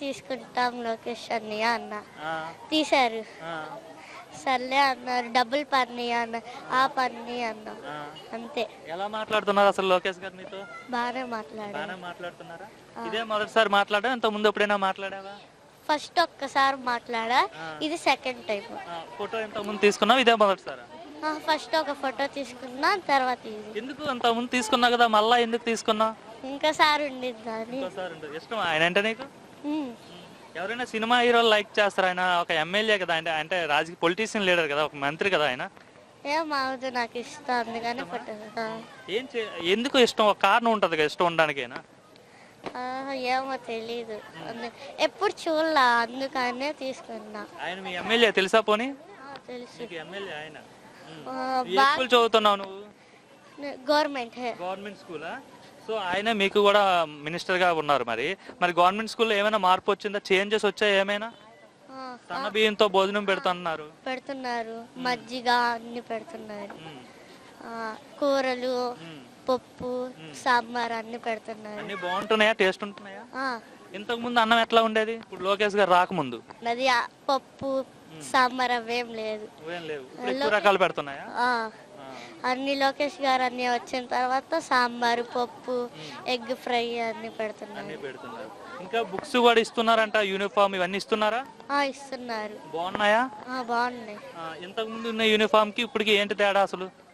తీసుకుంటాం లోకేష్ అన్నయ్య అన్న. తీశారు. సర్లే అన్నారు డబ్బులు పని అన్న ఆ పని అన్న. అంతే. ఎలా మాట్లాడుతున్నారు అసలు లోకేష్ గారు నీతో? బాగానే మాట్లాడారు. బాగానే మాట్లాడుతున్నారా? ఇదే మొదటిసారి మాట్లాడా ఇంత ముందు ఎప్పుడైనా మాట్లాడావా? ఫస్ట్ ఒక్కసారి మాట్లాడా ఇది సెకండ్ టైం ఫోటో ఇంత ముందు తీసుకున్నావు ఇదే మొదటిసారా? ఫస్ట్ ఒక ఫోటో తీసుకున్నా తర్వాత ఇది. ఎందుకు అంత ముందు తీసుకున్నావు కదా మళ్ళా ఎందుకు తీసుకున్నావు? ఇంకోసారి ఉండిద్దని ఇంకోసారి ఉండదు. ఇష్టం ఆయన అంటే నీకు. ఎవరైనా సినిమా హీరోలు లైక్ చేస్తారు? ఆయన ఒక ఎమ్మెల్యే కదా అంటే అంటే రాజకీయ పొలిటీషియన్ లీడర్ కదా ఒక మంత్రి కదా ఆయన? ఏం మావదు నాకు ఇష్టం అందుకని. ఏం ఎందుకు ఇష్టం? ఒక కారణం ఉంటుంది కదా ఇష్టం ఉండడానికైనా? ఏమో తెలీదు. ఎప్పుడు చూడలా అందుకనే తీసుకున్నా. ఆయన మీ ఎమ్మెల్యే తెలుసా పోనీ? తెలుసు. ఎమ్మెల్యే ఆయన. చదువుతున్నావు నువ్వు? గవర్నమెంట్. గవర్నమెంట్ స్కూలా? సో ఆయన మీకు కూడా మినిస్టర్గా ఉన్నారు మరి. మరి గవర్నమెంట్ స్కూల్లో ఏమైనా మార్పు వచ్చిందా? చేంజెస్ వచ్చాయి ఏమైనా? సన్న బియ్యంతో భోజనం పెడుతున్నారు. పెడుతున్నారు. మజ్జిగ అన్ని పెడుతున్నారు. ఆ, కూరలు. పప్పు సాంబార్ అన్ని పెడుతున్నారు. అన్ని బాగుంటున్నాయా? టేస్ట్ ఉంటున్నాయా? ఆ, ఇంతకు ముందు అన్నం ఎట్లా ఉండేది? ఇప్పుడు లోకేష్ గారు రాకముందు. అది ఆ పప్పు సాంబార్ అవేం లేదు. ఏం లేవు. ఇప్పుడు ఎక్కువ రకాలు పెడుతున్నాయా? ఆ. అన్ని లోకేష్ గారు అన్ని వచ్చిన తర్వాత సాంబారు పప్పు ఎగ్ ఫ్రై అన్ని పెడుతున్నారు. అన్ని పెడుతున్నారు. ఇంకా బుక్స్ కూడా ఇస్తున్నారంట యూనిఫామ్ ఇవన్నీ ఇస్తున్నారా? ఆ, ఇస్తున్నారు. బాగున్నాయా? ఆ, బాగున్నాయి. ఆ, ఇంతకు ముందు ఉన్న యూనిఫామ్కి ఇప్పటికి ఏంటి తేడా అసలు?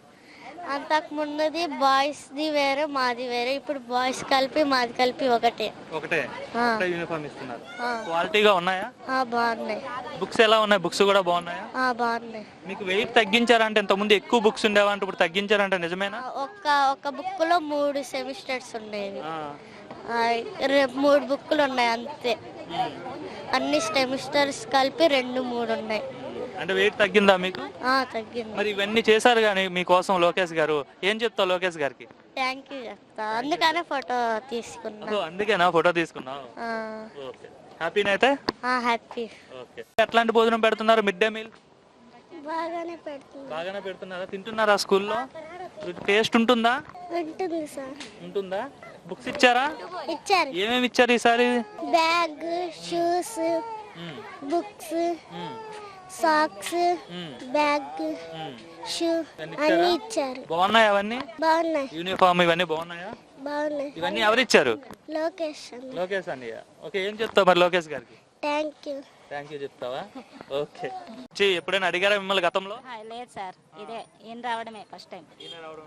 అంతకు ముందుది బాయ్స్ ది వేరే మాది వేరే. ఇప్పుడు బాయ్స్ కలిపి మాది కలిపి ఒకటే. ఒకటే? ఒకటే యూనిఫామ్ ఇస్తున్నారు. క్వాలిటీగా ఉన్నాయా? ఆ, బాగున్నాయి. బుక్స్ ఎలా ఉన్నాయి? బుక్స్ కూడా బాగున్నాయా? ఆ, బాగున్నాయి. మీకు వెయిట్ తగ్గించారంటే ఇంత ముందు ఎక్కువ బుక్స్ ఉండేవంటే ఇప్పుడు తగ్గించారంటే నిజమేనా? ఆ, ఒక్క ఒక బుక్లో మూడు సెమిస్టర్స్ ఉండేవి. ఆ. ఆ, రే- మూడు బుక్కులు ఉన్నాయి అంతే. అన్ని సెమిస్టర్స్ కలిపి రెండు మూడు ఉన్నాయి. అంటే వెయిట్ తగ్గిందా మీకు? ఆ, తగ్గింది. మరి ఇవన్నీ చేశారు కానీ మీకోసం లోకేష్ గారు ఏం చెప్తావు లోకేష్ గారికి? థ్యాంక్ యూ చెప్తా. అందుకనే ఫోటో తీసుకున్నా. ఓ, అందుకేనా ఫోటో తీసుకున్నావు? ఆ, ఓకే. హ్యాపీనా అయితే ఆ, హ్యాపీ ఓకే. ఎట్లాంటి భోజనం పెడుతున్నారు? మిడ్ డే మీల్ బాగానే పెడుతుంది బాగానే పెడుతున్నారా? తింటున్నారా స్కూల్లో? టేస్ట్ ఉంటుందా? ఉంటుంది సార్. ఉంటుందా? బుక్స్ ఇచ్చారా? ఇచ్చారు. ఏమేమి ఇచ్చారు ఈసారి? Bag shoes books socks bag. Shoe అన్ని ఇచ్చారా? ఇచ్చారు. బాగున్నాయి అవన్నీ? బాగున్నాయి. యూనిఫామ్ ఇవన్నీ బాగున్నాయా? బాగున్నాయి. ఇవన్నీ ఎవరిచ్చారు? లోకేష్ అన్న. లోకేష్ అన్నయ్య. ఓకే ఏం చెప్తావు మరి లోకేష్ గారికి? థ్యాంక్ యూ థ్యాంక్ యూ చెప్తావా? ఓకే చి, ఎప్పుడైనా అడిగారా మిమ్మల్ని గతంలో? ఆ, లేదు సార్. ఇదే ఈయన రావడమే ఫస్ట్ టైం.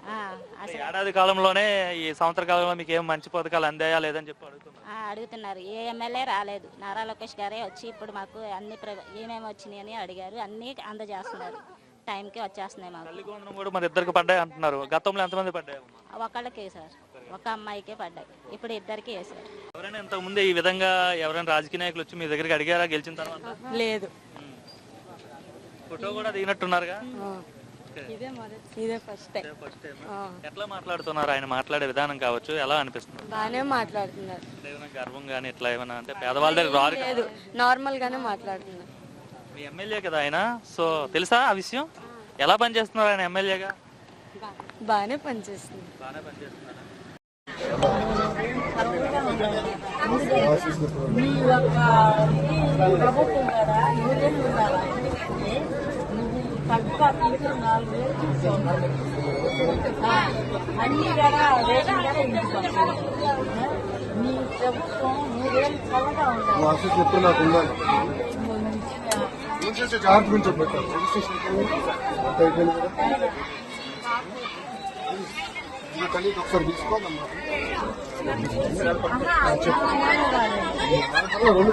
ఆ, అంటే ఏడాది కాలంలోనే ఈ సంవత్సర కాలంలో మీకు ఏం మంచి పథకాలు అందాయా లేదని చెప్పి అడుగుతున్నా ఆ, అడుగుతున్నారు. ఏ ఎమ్మెల్యే రాలేదు. నారా లోకేష్ గారే వచ్చి ఇప్పుడు మాకు అన్ని ప్ర- ఏమేమి వచ్చినాయి అని అడిగారు. అన్నీ అందజేస్తున్నారు. టైంకి వచ్చేస్తున్నాయి మాకు. తల్లి వందనం కూడా మరి ఇద్దరికి పడ్డాయి అంటున్నారు. గతంలో ఎంతమంది పడ్డాయి ఒకళ్ళకే సార్. ఒక అమ్మాయికే పడ్డాయి. ఇప్పుడు ఇద్దరికి వేశారు ఎవరైనా ఇంతకు ముందే ఈ విధంగా ఎవరైనా రాజకీయ నాయకులు వచ్చి మీ దగ్గరికి అడిగారా గెలిచిన తర్వాత? లేదు. ఫోటో కూడా దిగినట్టున్నారుగా. ఇదే మొదటి ఇదే ఫస్ట్ టైం ఇదే ఫస్ట్ టైం ఎట్లా మాట్లాడుతున్నారు? ఆయన మాట్లాడే విధానం కావచ్చు ఎలా అనిపిస్తుంది? బాగానే మాట్లాడుతున్నారు. గర్వం కానీ ఇట్లా ఏమైనా అంటే పేదవాళ్ళ దగ్గర. లేదు. నార్మల్ గానే మాట్లాడుతున్నారు. మీ ఎమ్మెల్యే కదా ఆయన. సో తెలుసా ఆ విషయం? ఎలా పనిచేస్తున్నారు ఆయన ఎమ్మెల్యేగా? బాగానే పనిచేస్తుంది. బాగానే పనిచేస్తున్నారా? మీ యొక్క ప్రభుత్వం కదా నూరేళ్ళు ఉండాలా నువ్వు తక్కువ తీసుకుని నాలుగు వేలు చూసుకోవాలి అన్ని కూడా రేషన్ కూడా ఇంటికి ప్రభుత్వం మూడేళ్ళు చల్లగా ఉండాలి ఆఫీస్ ఎప్పుడు రిజిస్ట్రేషన్ జాగ్రత్త గురించి పెట్టారు రిజిస్ట్రేషన్ అంత అయిపోయింది ఒకసారి తీసుకోవాలమ్మా రెండు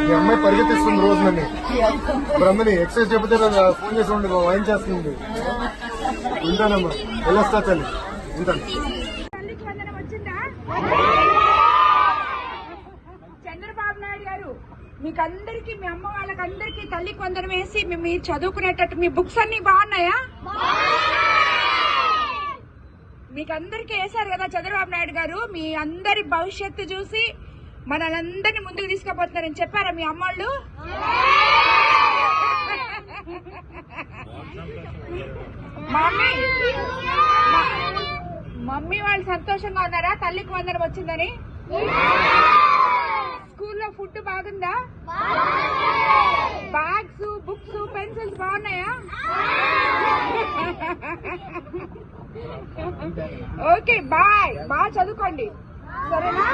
మీ అమ్మాయి పరిగెత్తిస్తుంది రోజు నన్ను బ్రహ్మని ఎక్సర్సైజ్ చెబితే ఫోన్ చేసి ఉండి వాయిన్ చేస్తుంది ఉంటానమ్మా వెళ్ళొస్తా తల్లి. ఉంటాను తల్లికి వందనం వచ్చిందా? చంద్రబాబు నాయుడు గారు మీకు అందరికి మీ అమ్మ వాళ్ళకి అందరికి తల్లికి వందనం వేసి మీ- మీరు చదువుకునేటట్టు మీ బుక్స్ అన్ని బాగున్నాయా? మీకు అందరికి వేశారు కదా చంద్రబాబు నాయుడు గారు మీ అందరి భవిష్యత్తు చూసి మనల్ని ముందుకు తీసుకుపోతున్నారని చెప్పారా మీ అమ్మోళ్ళు? మమ్మీ మమ్మీ వాళ్ళు సంతోషంగా ఉన్నారా? తల్లికి వందనం వచ్చిందని? స్కూల్లో ఫుడ్ బాగుందా? బ్యాగ్స్ బుక్స్ పెన్సిల్స్ బాగున్నాయా? Okay boy. బాగా చదువుకోండి. సరేనా?